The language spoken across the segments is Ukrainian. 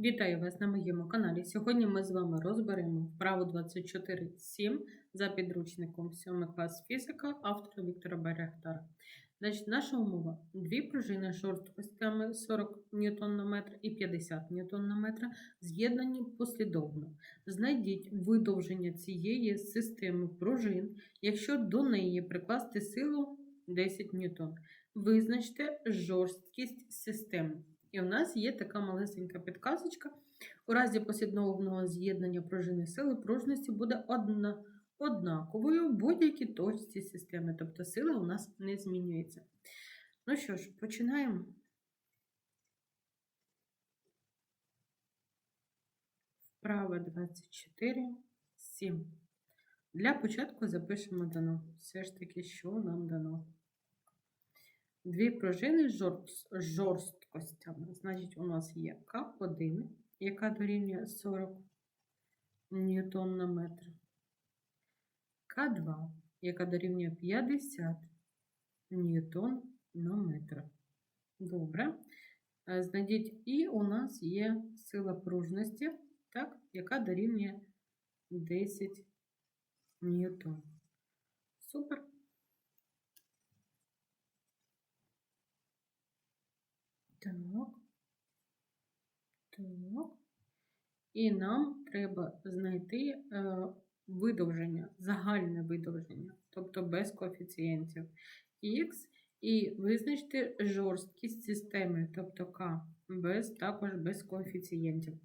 Вітаю вас на моєму каналі. Сьогодні ми з вами розберемо вправу 24.7 за підручником 7 клас фізика автора Віктора Берехтара. Значить, наша умова: дві пружини жорсткостями 40 ньютон на метр і 50 ньютон на метр з'єднані послідовно. Знайдіть видовження цієї системи пружин, якщо до неї прикласти силу 10 ньютон. Визначте жорсткість системи. І у нас є така малесенька підказочка. У разі послідовного з'єднання пружини сили пружності буде одна, однаковою в будь-якій точці системи. Тобто сила у нас не змінюється. Ну що ж, починаємо. Вправа 24, 7. Для початку запишемо дано. Все ж таки, що нам дано. Дві пружини з жорсткостями. Значить, у нас є К1, яка дорівнює 40 ньютон на метр. К2, яка дорівнює 50 ньютон на метр. Добре. Е, Знайдіть, і у нас є сила пружності, так, яка дорівнює 10 ньютон. Супер. Так. Так. І нам треба знайти е, видовження, загальне видовження, тобто без коефіцієнтів Х, і визначити жорсткість системи, тобто К, без, також без коефіцієнтів.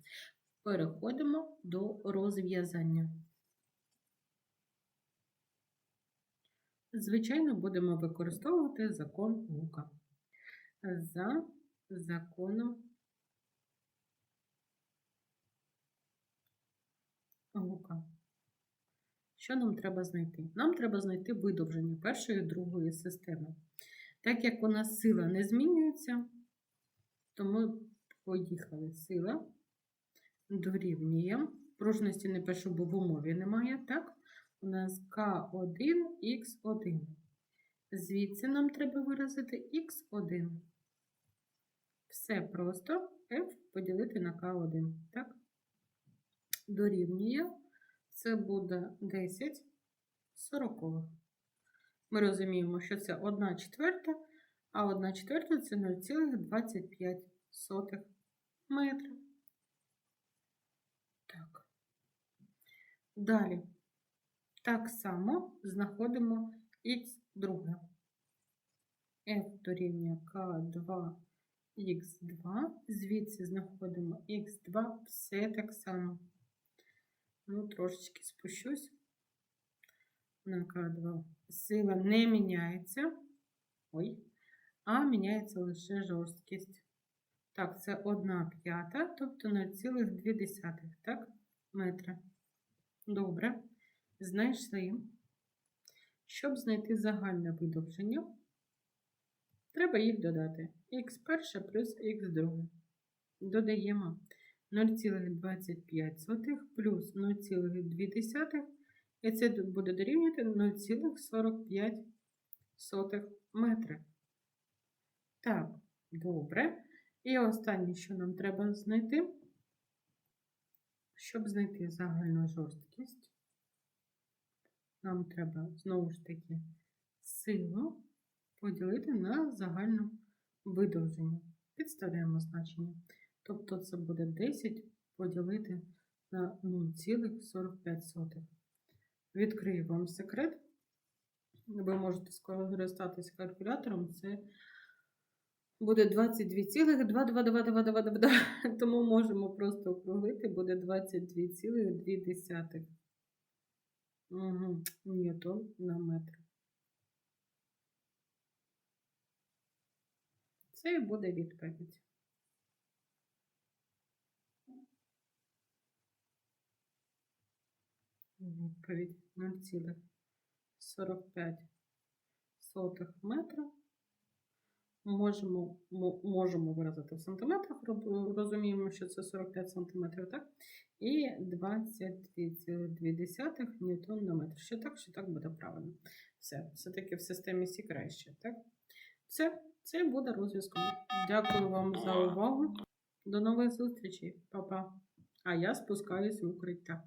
Переходимо до розв'язання. Звичайно, будемо використовувати закон Лука. За законом Лука. Що нам треба знайти? Нам треба знайти видовження першої і другої системи. Так як у нас сила не змінюється, то ми поїхали. Сила дорівнює. Пружності не пишу, бо в умові немає, так? У нас К1, Х1. Звідси нам треба виразити Х1. Все просто F поділити на К1. Так? Дорівнює. Це буде 10 сорокових. Ми розуміємо, що це 1 четверта, а 1 четверта це 0,25 метра. Так. Далі. Так само знаходимо х друге. F дорівнює К2 х2, звідси знаходимо х2, все так само. Ну, трошечки спущусь на К2. Сила не міняється. Ой, а міняється лише жорсткість. Так, це 1 п'ята, тобто 0,2 так, метра. Добре. Знайшли. Щоб знайти загальне видовження, треба їх додати. х1 плюс х2. Додаємо 0,25 плюс 0,2, і це буде дорівнювати 0,45 метри. Так, добре. І останнє, що нам треба знайти, щоб знайти загальну жорсткість, нам треба знову ж таки силу поділити на загальну видовження. Підставляємо значення. Тобто це буде 10 поділити на 0,45. Відкрию вам секрет. Ви можете скористатися калькулятором. Це буде 22,22222. Тому можемо просто округлити, буде 22,2 угу. ньютон на метр. Це і буде відповідь. Відповідь 0,45 метра. Можемо, можемо виразити в сантиметрах, розуміємо, що це 45 сантиметрів, так? І 22,2 ньютон на метр. Що так, що так буде правильно. Все, все-таки в системі Сі краще, так? Все, це буде розв'язком. Дякую вам за увагу. До нових зустрічей, Па-па. А я спускаюсь в укриття.